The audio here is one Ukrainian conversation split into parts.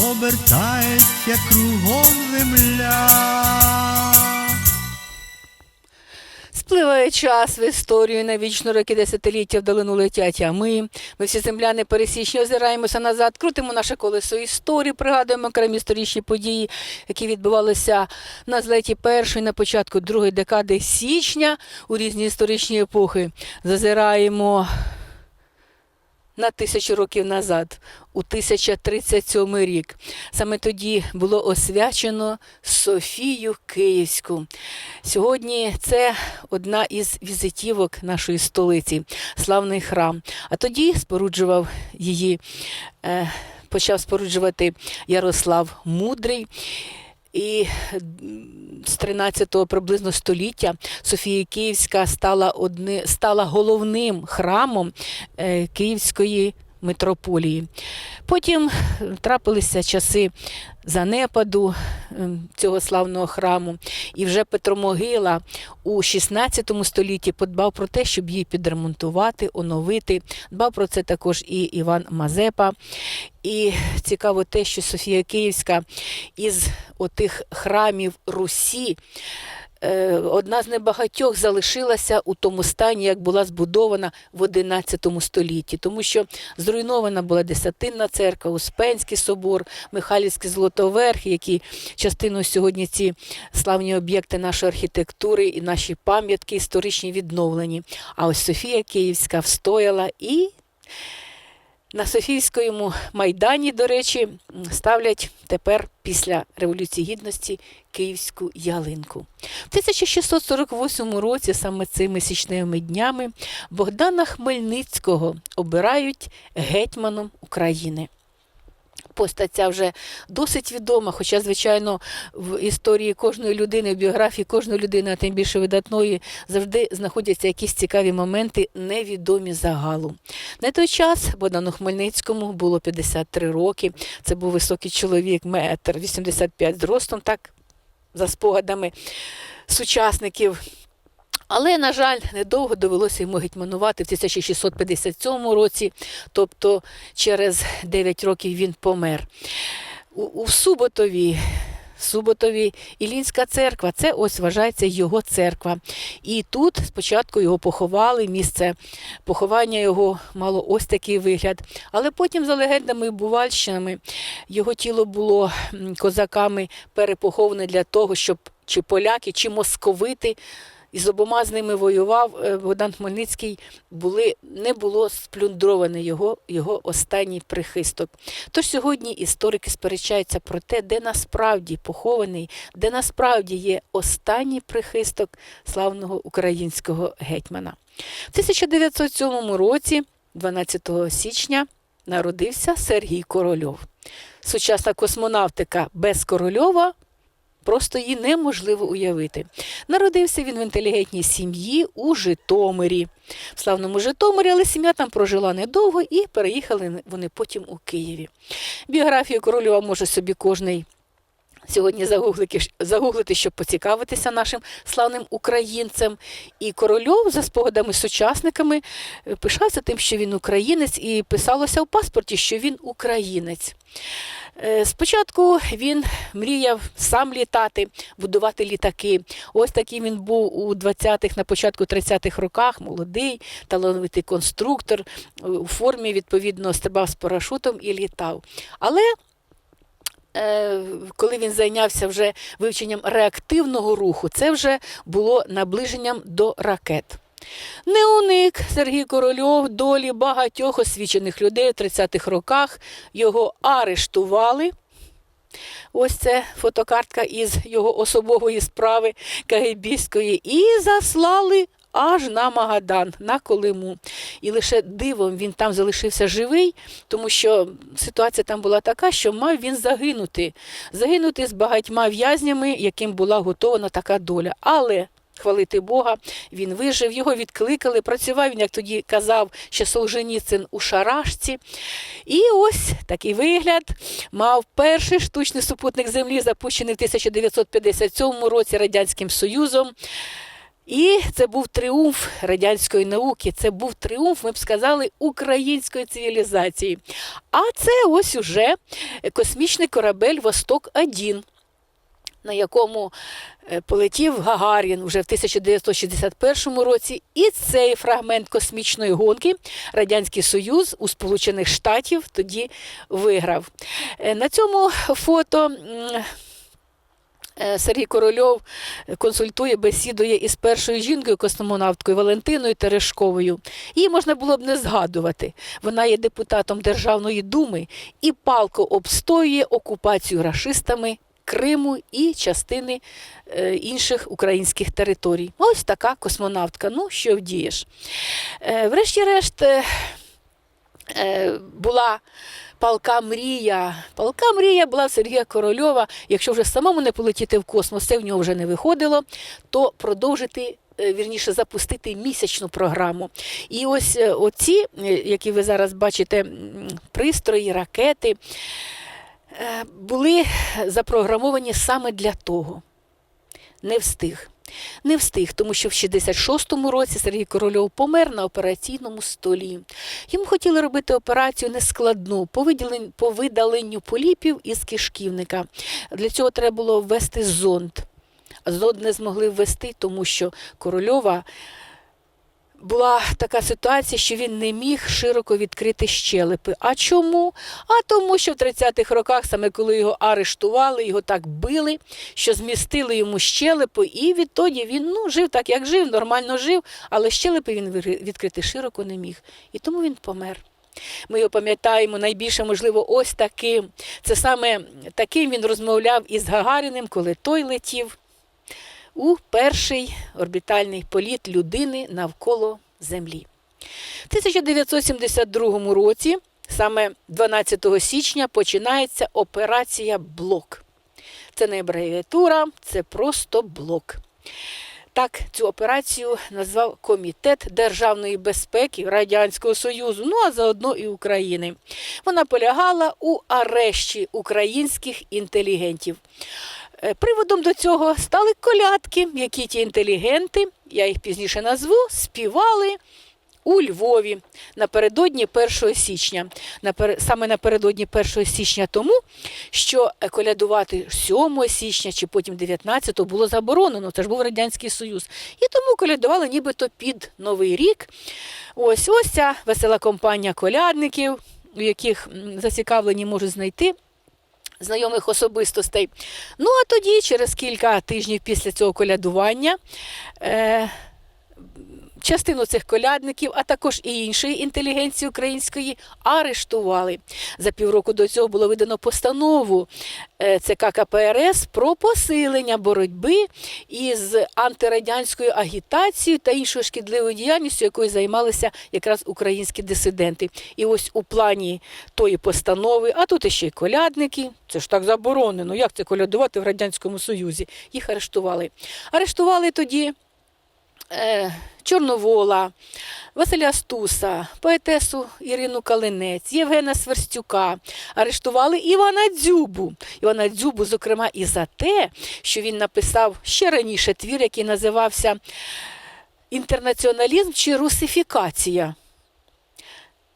обертається кругом земля. Спливає час в історію на вічно роки десятиліття вдалину летять, а ми, ми всі земляни пересічні, озираємося назад, крутимо наше колесо історії, пригадуємо окремі історичні події, які відбувалися на злеті першої, на початку другої декади січня у різні історичні епохи. Зазираємо на тисячу років назад, у 1037 рік. Саме тоді було освячено Софію Київську. Сьогодні це одна із візитівок нашої столиці, славний храм. А тоді споруджував її, е, почав споруджувати Ярослав Мудрий. І з 13-го приблизно століття Софія Київська стала одни, стала головним храмом е, Київської митрополії. Потім трапилися часи занепаду е, цього славного храму, і вже Петро Могила у 16 столітті подбав про те, щоб її підремонтувати, оновити. Дбав про це також і Іван Мазепа. І цікаво те, що Софія Київська із отих храмів Русі. Е, Одна з небагатьох залишилася у тому стані, як була збудована в XI столітті, тому що зруйнована була Десятинна церква, Успенський собор, Михайлівський Золотоверх, які частину сьогодні ці славні об'єкти нашої архітектури і наші пам'ятки історичні відновлені. А ось Софія Київська встояла і на Софійському майдані, до речі, ставлять тепер після Революції Гідності київську ялинку. В 1648 році, саме цими січневими днями, Богдана Хмельницького обирають гетьманом України. Постать ця вже досить відома, хоча, звичайно, в історії кожної людини, в біографії кожної людини, а тим більше видатної, завжди знаходяться якісь цікаві моменти, невідомі загалу. На той час Богдану Хмельницькому було 53 роки. Це був високий чоловік, метр 85 зростом, так, за спогадами сучасників. Але, на жаль, недовго довелося йому гетьманувати в 1657 році, тобто через 9 років він помер. У, у Суботові. Суботові Ілінська церква, це ось вважається його церква. І тут спочатку його поховали, місце поховання його мало ось такий вигляд. Але потім, за легендами і бувальщинами, його тіло було козаками перепоховане для того, щоб чи поляки, чи московити і з обома з ними воював е, Богдан Хмельницький, були, не було сплюндроване його, його останній прихисток. Тож сьогодні історики сперечаються про те, де насправді похований, де насправді є останній прихисток славного українського гетьмана. В 1907 році, 12 січня, народився Сергій Корольов. Сучасна космонавтика без Корольова Просто її неможливо уявити. Народився він в інтелігентній сім'ї у Житомирі, в славному Житомирі, але сім'я там прожила недовго і переїхали вони потім у Києві. Біографію Корольова може собі кожний сьогодні загуглити, загуглити, щоб поцікавитися нашим славним українцем. І Корольов, за спогадами сучасниками, е, пишався тим, що він українець, і писалося в паспорті, що він українець. Е, Спочатку він мріяв сам літати, будувати літаки. Ось такий він був у 20-х, на початку 30-х роках, молодий, талановитий конструктор, е, у формі, відповідно, стрибав з парашутом і літав. Але коли він зайнявся вже вивченням реактивного руху, це вже було наближенням до ракет. Не уник Сергій Корольов долі багатьох освічених людей у 30-х роках. Його арештували. Ось це фотокартка із його особової справи Кагибійської. І заслали аж на Магадан, на Колиму. І лише дивом він там залишився живий, тому що ситуація там була така, що мав він загинути. Загинути з багатьма в'язнями, яким була готована така доля. Але Хвалити Бога, він вижив, його відкликали, працював він, як тоді казав, ще Солженіцин у Шарашці. І ось такий вигляд мав перший штучний супутник Землі, запущений в 1957 році Радянським Союзом. І це був тріумф радянської науки, це був тріумф, ми б сказали, української цивілізації. А це ось уже космічний корабель Восток-1 на якому е, полетів Гагарін вже в 1961 році. І цей фрагмент космічної гонки Радянський Союз у Сполучених Штатів тоді виграв. Е, На цьому фото. Е, Сергій Корольов консультує, бесідує із першою жінкою, космонавткою Валентиною Терешковою. Її можна було б не згадувати. Вона є депутатом Державної думи і палко обстоює окупацію рашистами Криму і частини е, інших українських територій. Ось така космонавтка. Ну, що вдієш. Е, врешті-решт була палка мрія. Палка мрія була Сергія Корольова. Якщо вже самому не полетіти в космос, це в нього вже не виходило, то продовжити. е, Вірніше запустити місячну програму. І ось е, оці, е, які ви зараз бачите, пристрої, ракети, були запрограмовані саме для того. Не встиг. Не встиг, тому що в 66-му році Сергій Корольов помер на операційному столі. Йому хотіли робити операцію нескладну по видаленню, поліпів із кишківника. Для цього треба було ввести зонд. Зонд не змогли ввести, тому що Корольова була така ситуація, що він не міг широко відкрити щелепи. А чому? А тому, що в 30-х роках, саме коли його арештували, його так били, що змістили йому щелепу, і відтоді він ну, жив так, як жив, нормально жив, але щелепи він відкрити широко не міг. І тому він помер. Ми його пам'ятаємо найбільше, можливо, ось таким. Це саме таким він розмовляв із Гагаріним, коли той летів у перший орбітальний політ людини навколо Землі. В 1972 році, саме 12 січня, починається операція Блок. Це не абревіатура, це просто блок. Так, цю операцію назвав Комітет державної безпеки Радянського Союзу, ну а заодно і України. Вона полягала у арешті українських інтелігентів. Е, Приводом до цього стали колядки, які ті інтелігенти, я їх пізніше назву, співали у Львові напередодні 1 січня. Саме напередодні 1 січня тому, що е, колядувати 7 січня чи потім 19 було заборонено. Це ж був Радянський Союз. І тому колядували нібито під Новий рік. Ось ось ця весела компанія колядників, у яких зацікавлені можуть знайти знайомих особистостей. Ну а тоді, через кілька тижнів після цього колядування, е, частину цих колядників, а також і іншої інтелігенції української, арештували. За півроку до цього було видано постанову е, ЦК КПРС про посилення боротьби із антирадянською агітацією та іншою шкідливою діяльністю, якою займалися якраз українські дисиденти. І ось у плані тої постанови, а тут іще й колядники. Це ж так заборонено. Як це колядувати в Радянському Союзі? Їх арештували. Арештували тоді Чорновола, Василя Стуса, поетесу Ірину Калинець, Євгена Сверстюка. Арештували Івана Дзюбу. Івана Дзюбу, зокрема, і за те, що він написав ще раніше твір, який називався Інтернаціоналізм чи русифікація.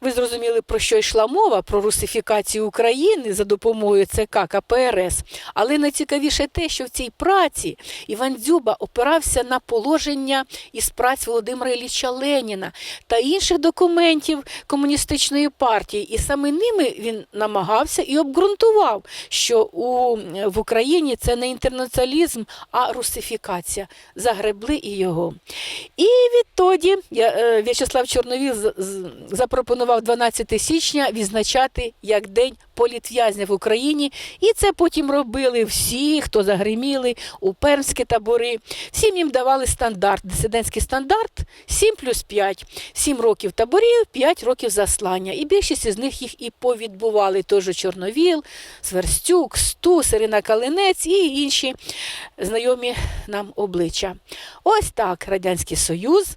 Ви зрозуміли, про що йшла мова про русифікацію України за допомогою ЦК КПРС. Але найцікавіше те, що в цій праці Іван Дзюба опирався на положення із праць Володимира Ілліча Леніна та інших документів комуністичної партії. І саме ними він намагався і обґрунтував, що у, в Україні це не інтернаціоналізм, а русифікація. Загребли і його. І відтоді я, е, В'ячеслав Чорновіл запропонував запропонував 12 січня відзначати як День політв'язня в Україні, і це потім робили всі, хто загриміли у пермські табори. Всім їм давали стандарт, дисидентський стандарт 7 плюс 5. 7 років таборів, 5 років заслання. І більшість із них їх і повідбували. Той же Чорновіл, Сверстюк, Стус, Ірина Калинець і інші знайомі нам обличчя. Ось так Радянський Союз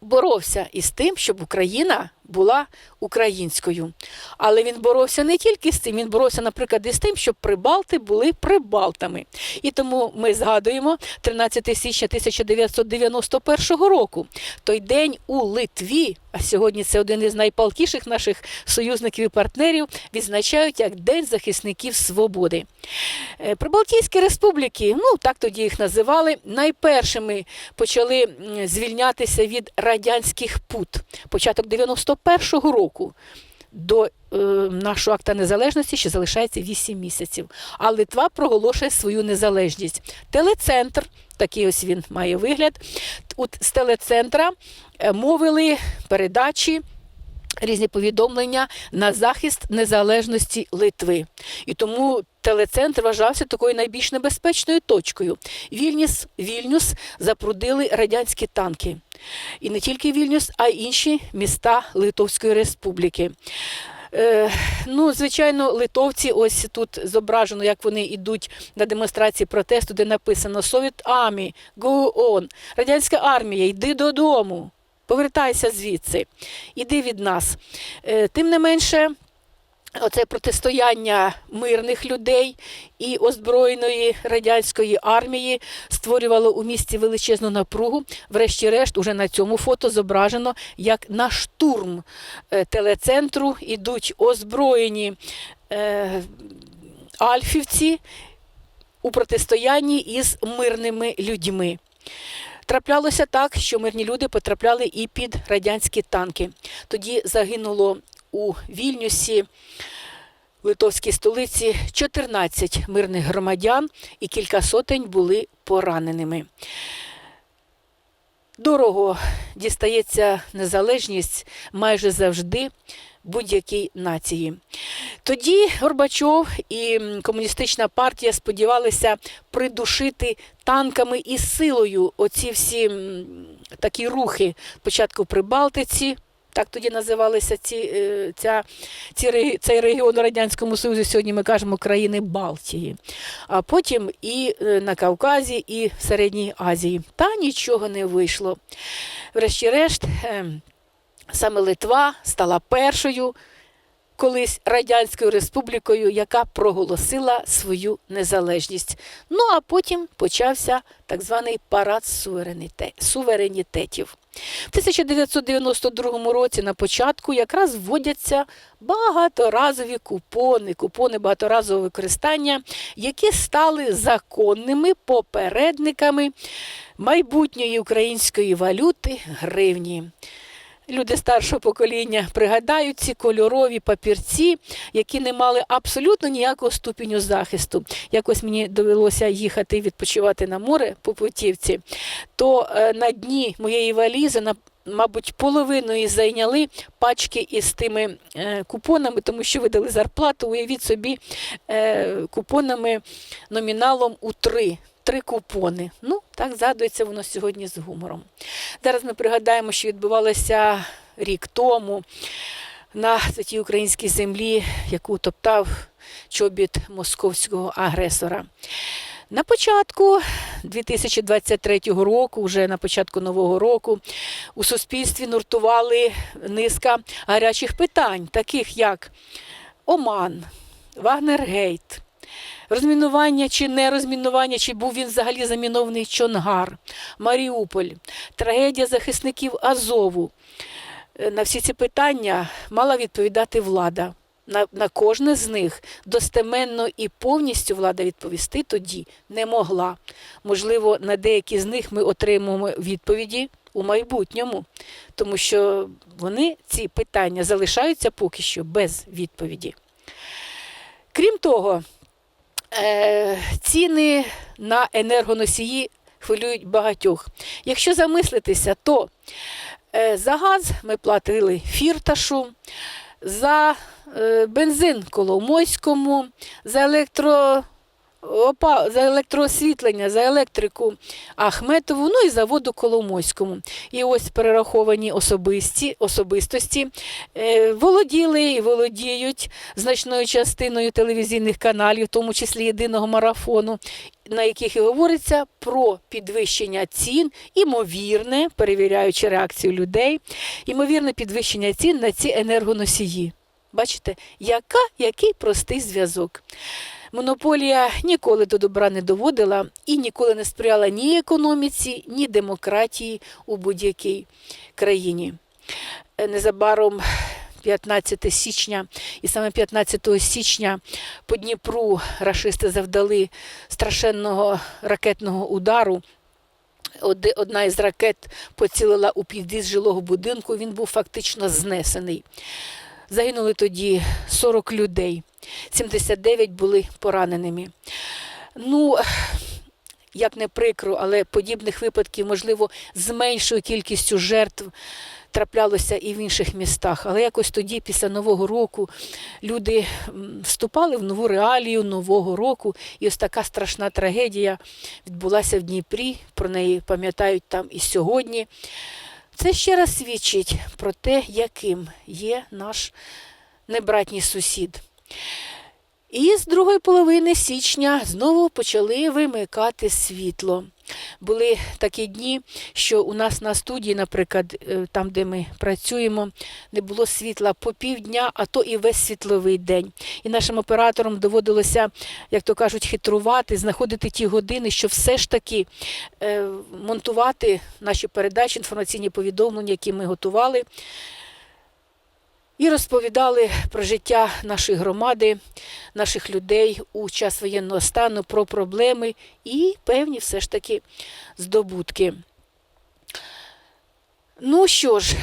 боровся із тим, щоб Україна була українською. Але він боровся не тільки з цим, він боровся, наприклад, із тим, щоб прибалти були прибалтами. І тому ми згадуємо 13 січня 1991 року. Той день у Литві, сьогодні це один із найпалкіших наших союзників і партнерів, відзначають як День захисників свободи. Е, Прибалтійські республіки, ну так тоді їх називали, найпершими почали звільнятися від радянських пут. Початок 91-го року. До е, нашого акта незалежності ще залишається 8 місяців. А Литва проголошує свою незалежність. Телецентр, такий ось він має вигляд. От з телецентра е, мовили передачі різні повідомлення на захист незалежності Литви. І тому телецентр вважався такою найбільш небезпечною точкою. Вільнюс, Вільнюс запрудили радянські танки. І не тільки Вільнюс, а й інші міста Литовської республіки. Е, ну, звичайно, литовці, ось тут зображено, як вони йдуть на демонстрації протесту, де написано Совіт Амі, go on. Радянська армія, йди додому. Повертайся звідси, іди від нас. Е, Тим не менше, оце протистояння мирних людей і озброєної радянської армії створювало у місті величезну напругу. Врешті-решт, уже на цьому фото зображено, як на штурм е, телецентру ідуть озброєні е, альфівці у протистоянні із мирними людьми. Траплялося так, що мирні люди потрапляли і під радянські танки. Тоді загинуло у Вільнюсі, литовській столиці, 14 мирних громадян і кілька сотень були пораненими. Дорого дістається незалежність майже завжди будь-якій нації. Тоді Горбачов і комуністична партія сподівалися придушити танками і силою оці всі такі рухи. Спочатку в Прибалтиці, так тоді називалися ці, е, ця, ці, цей регіон у Радянському Союзі, сьогодні ми кажемо країни Балтії, а потім і е, на Кавказі, і в Середній Азії. Та нічого не вийшло. Врешті-решт, ем, саме Литва стала першою колись радянською республікою, яка проголосила свою незалежність. Ну а потім почався так званий парад суверенітетів. В 1992 році на початку якраз вводяться багаторазові купони, купони багаторазового використання, які стали законними попередниками майбутньої української валюти гривні. Люди старшого покоління пригадають ці кольорові папірці, які не мали абсолютно ніякого ступеню захисту. Якось мені довелося їхати відпочивати на море по путівці, то е, на дні моєї валізи на Мабуть, половиною зайняли пачки із тими е, купонами, тому що видали зарплату. Уявіть собі е, купонами номіналом у три. Три купони. Ну, так згадується воно сьогодні з гумором. Зараз ми пригадаємо, що відбувалося рік тому на цій українській землі, яку топтав чобіт московського агресора. На початку 2023 року, вже на початку нового року, у суспільстві нуртували низка гарячих питань, таких як Оман, Вагнергейт, розмінування чи не розмінування, чи був він взагалі замінований Чонгар, Маріуполь, трагедія захисників Азову. Е, На всі ці питання мала відповідати влада. На, на кожне з них достеменно і повністю влада відповісти тоді не могла. Можливо, на деякі з них ми отримаємо відповіді у майбутньому, тому що вони, ці питання, залишаються поки що без відповіді. Крім того, ціни на енергоносії хвилюють багатьох. Якщо замислитися, то Е, За газ ми платили фірташу, за е, бензин Коломойському, за електро. Опа, за електроосвітлення, за електрику Ахметову, ну і за воду Коломойському. І ось перераховані особисті, особистості е, володіли і володіють значною частиною телевізійних каналів, в тому числі єдиного марафону, на яких і говориться про підвищення цін, імовірне, перевіряючи реакцію людей, імовірне підвищення цін на ці енергоносії. Бачите, яка, який простий зв'язок. Монополія ніколи до добра не доводила і ніколи не сприяла ні економіці, ні демократії у будь-якій країні. Е, Незабаром 15 січня, і саме 15 січня по Дніпру рашисти завдали страшенного ракетного удару. Одна із ракет поцілила у під'їзд жилого будинку. Він був фактично знесений. Загинули тоді 40 людей, 79 були пораненими. Ну, як не прикро, але подібних випадків, можливо, з меншою кількістю жертв траплялося і в інших містах. Але якось тоді, після Нового року, люди вступали в нову реалію Нового року, і ось така страшна трагедія відбулася в Дніпрі. Про неї пам'ятають там і сьогодні. Це ще раз свідчить про те, яким є наш небратній сусід. І з другої половини січня знову почали вимикати світло. Були такі дні, що у нас на студії, наприклад, е, там, де ми працюємо, не було світла по півдня, а то і весь світловий день. І нашим операторам доводилося, як то кажуть, хитрувати, знаходити ті години, що все ж таки е, монтувати наші передачі, інформаційні повідомлення, які ми готували. І розповідали про життя нашої громади, наших людей у час воєнного стану, про проблеми і певні все ж таки здобутки. Ну що ж,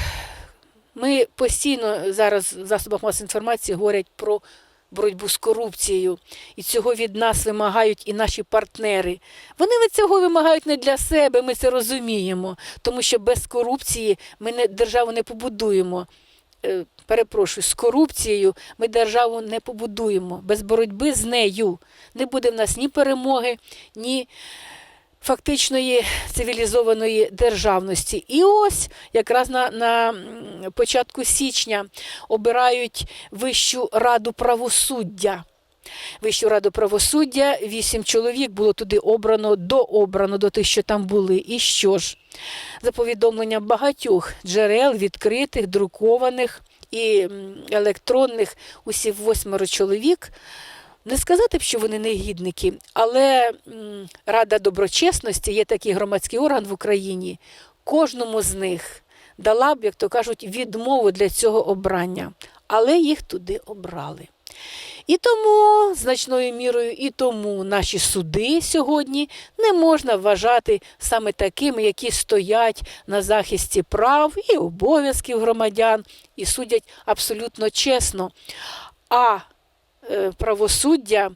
ми постійно зараз в засобах масової інформації говорять про боротьбу з корупцією, і цього від нас вимагають і наші партнери. Вони від цього вимагають не для себе, ми це розуміємо, тому що без корупції ми не, державу не побудуємо. Е, Перепрошую, з корупцією ми державу не побудуємо. Без боротьби з нею не буде в нас ні перемоги, ні фактичної цивілізованої державності. І ось якраз на, на початку січня обирають Вищу раду правосуддя. Вищу раду правосуддя, вісім чоловік було туди обрано, дообрано до тих, що там були. І що ж? За повідомленням багатьох джерел, відкритих, друкованих і електронних, усі восьмеро чоловік. Не сказати б, що вони негідники, але Рада доброчесності є такий громадський орган в Україні. Кожному з них дала б, як то кажуть, відмову для цього обрання, але їх туди обрали. І тому значною мірою, і тому наші суди сьогодні не можна вважати саме такими, які стоять на захисті прав і обов'язків громадян і судять абсолютно чесно. А е, правосуддя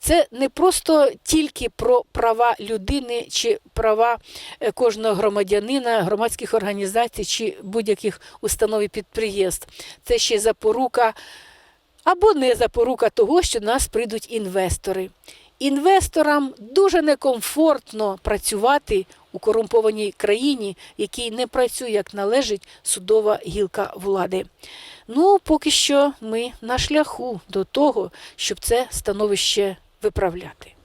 це не просто тільки про права людини чи права е, кожного громадянина, громадських організацій чи будь-яких установ і підприємств. Це ще запорука або не запорука того, що нас прийдуть інвестори. Інвесторам дуже некомфортно працювати у корумпованій країні, якій не працює як належить судова гілка влади. Ну, поки що ми на шляху до того, щоб це становище виправляти.